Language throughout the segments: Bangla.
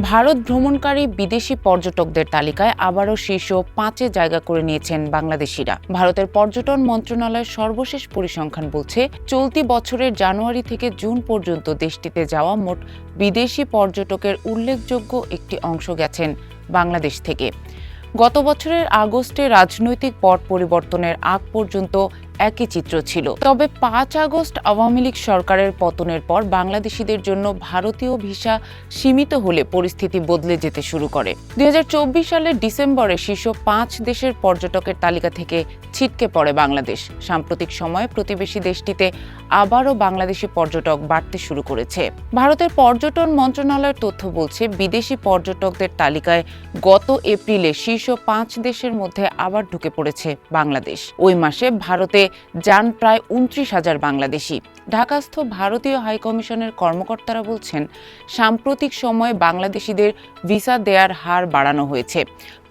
ভারত ভ্রমণকারী বিদেশি পর্যটকদের তালিকায় আবারও শীর্ষ পাঁচে জায়গা করে নিয়েছেন বাংলাদেশিরা। ভারতের পর্যটন মন্ত্রণালয়ের সর্বশেষ পরিসংখ্যান বলছে, চলতি বছরের জানুয়ারি থেকে জুন পর্যন্ত দেশটিতে যাওয়া মোট বিদেশি পর্যটকের উল্লেখযোগ্য একটি অংশ গেছেন বাংলাদেশ থেকে। গত বছরের আগস্টে রাজনৈতিক পট পরিবর্তনের আগ পর্যন্ত একই চিত্র ছিল। তবে পাঁচ আগস্ট আওয়ামী লীগ সরকারের পতনের পর বাংলাদেশিদের জন্য ভারতীয় ভিসা সীমিত হলে পরিস্থিতি বদলে যেতে শুরু করে। দুই সালের ডিসেম্বরে শীর্ষ পাঁচ দেশের পর্যটকের তালিকা থেকে ছিটকে পড়ে বাংলাদেশ। সাম্প্রতিক সময়ে প্রতিবেশী দেশটিতে আবারও বাংলাদেশি পর্যটক বাড়তে শুরু করেছে। ভারতের পর্যটন মন্ত্রণালয়ের তথ্য বলছে, বিদেশি পর্যটকদের তালিকায় গত এপ্রিলে শীর্ষ পাঁচ দেশের মধ্যে আবার ঢুকে পড়েছে বাংলাদেশ। ওই মাসে ভারতে যান প্রায় উনত্রিশ হাজার বাংলাদেশি। ঢাকাস্থ ভারতীয় হাইকমিশনের কর্মকর্তারা বলছেন, সাম্প্রতিক সময়ে বাংলাদেশিদের ভিসা দেয়ার হার বাড়ানো হয়েছে।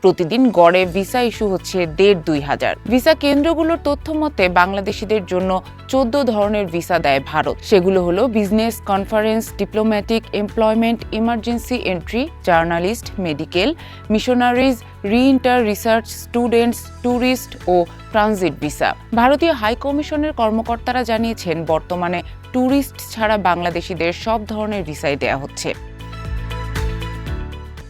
প্রতিদিন গড়ে ভিসা ইস্যু হচ্ছে দেড় দুই হাজার। ভিসা কেন্দ্রগুলোর তথ্য মতে, বাংলাদেশিদের জন্য চোদ্দ ধরনের ভিসা দেয় ভারত। সেগুলো হলো business, conference, diplomatic, employment, emergency entry, journalist, medical, missionaries, reenter research, students, tourist ও ট্রানজিট ভিসা। ভারতীয় হাই কমিশনের কর্মকর্তারা জানিয়েছেন, বর্তমানে ট্যুরিস্ট ছাড়া বাংলাদেশিদের সব ধরনের ভিসাই দেয়া হচ্ছে।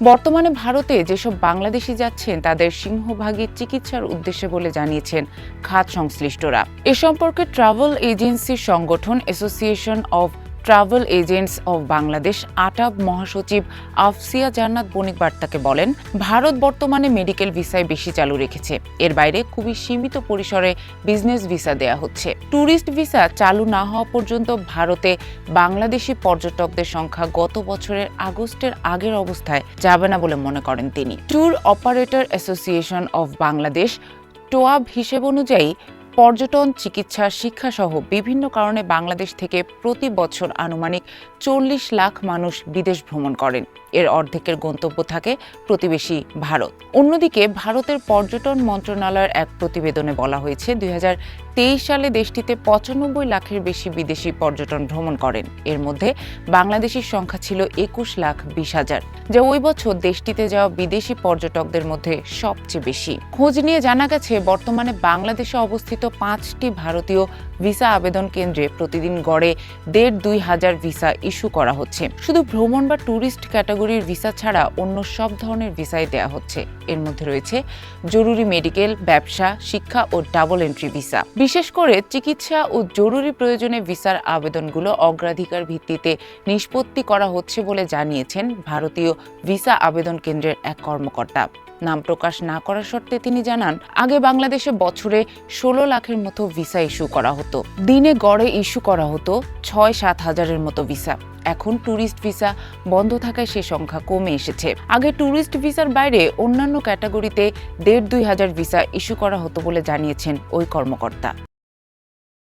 বর্তমানে ভারতে যেসব বাংলাদেশি যাচ্ছেন, তাদের সিংহভাগই চিকিৎসার উদ্দেশ্যে বলে জানিয়েছেন খাত সংশ্লিষ্টরা। এ সম্পর্কে ট্রাভেল এজেন্সির সংগঠন association of travel agents of Bangladesh, ATAB মহাসচিব আফসিয়া জান্নাত বণিক বার্তাকে বলেন, ভারত বর্তমানে মেডিকেল ভিসায় বেশি চালু রেখেছে। এর বাইরে খুবই সীমিত পরিসরে বিজনেস ভিসা দেয়া হচ্ছে। ট্যুরিস্ট ভিসা চালু না হওয়া পর্যন্ত ভারতে বাংলাদেশি পর্যটকদের সংখ্যা গত বছরের আগস্টের আগের অবস্থায় যাবে না বলে মনে করেন তিনি। Tour operator association of Bangladesh, TOAB হিসেব অনুযায়ী পর্যটন, চিকিৎসা, শিক্ষাসহ বিভিন্ন কারণে বাংলাদেশ থেকে প্রতি বছর আনুমানিক চল্লিশ লাখ মানুষ বিদেশ ভ্রমণ করেন। এর অর্ধেকের গন্তব্য থাকে প্রতিবেশী ভারত। অন্যদিকে ভারতের পর্যটন মন্ত্রণালয়ের এক প্রতিবেদনে বলা হয়েছে, দুই হাজার তেইশ সালে দেশটিতে পঁচানব্বই লাখের বেশি বিদেশি পর্যটন ভ্রমণ করেন। এর মধ্যে বাংলাদেশের সংখ্যা ছিল একুশ লাখ বিশ হাজার, যা ওই বছর দেশটিতে যাওয়া বিদেশি পর্যটকদের মধ্যে সবচেয়ে বেশি। খোঁজ নিয়ে জানা গেছে, বর্তমানে বাংলাদেশে অবস্থিত পাঁচটি ভারতীয় ভিসা আবেদন কেন্দ্রে প্রতিদিন গড়ে দেড় দুই হাজার ভিসা ইস্যু করা হচ্ছে। শুধু ভ্রমণ বা ট্যুরিস্ট ক্যাটাগরির ভিসা ছাড়া অন্য সব ধরনের ভিসাই দেওয়া হচ্ছে। এর মধ্যে রয়েছে জরুরি মেডিকেল, ব্যবসা, শিক্ষা ও ডাবল এন্ট্রি ভিসা। বিশেষ করে চিকিৎসা ও জরুরি প্রয়োজনে ভিসার আবেদনগুলো অগ্রাধিকার ভিত্তিতে নিষ্পত্তি করা হচ্ছে বলে জানিয়েছেন ভারতীয় ভিসা আবেদন কেন্দ্রের এক কর্মকর্তা। নাম প্রকাশ না করার শর্তে তিনি জানান, আগে বাংলাদেশে বছরে ষোলো লাখের মতো ভিসা ইস্যু করা হতো। দিনে গড়ে ইস্যু করা হতো ছয় সাত হাজারের মতো ভিসা। এখন ট্যুরিস্ট ভিসা বন্ধ থাকায় সে সংখ্যা কমে এসেছে। আগে ট্যুরিস্ট ভিসার বাইরে অন্যান্য ক্যাটাগরিতে দেড় দুই হাজার ভিসা ইস্যু করা হতো বলে জানিয়েছেন ওই কর্মকর্তা।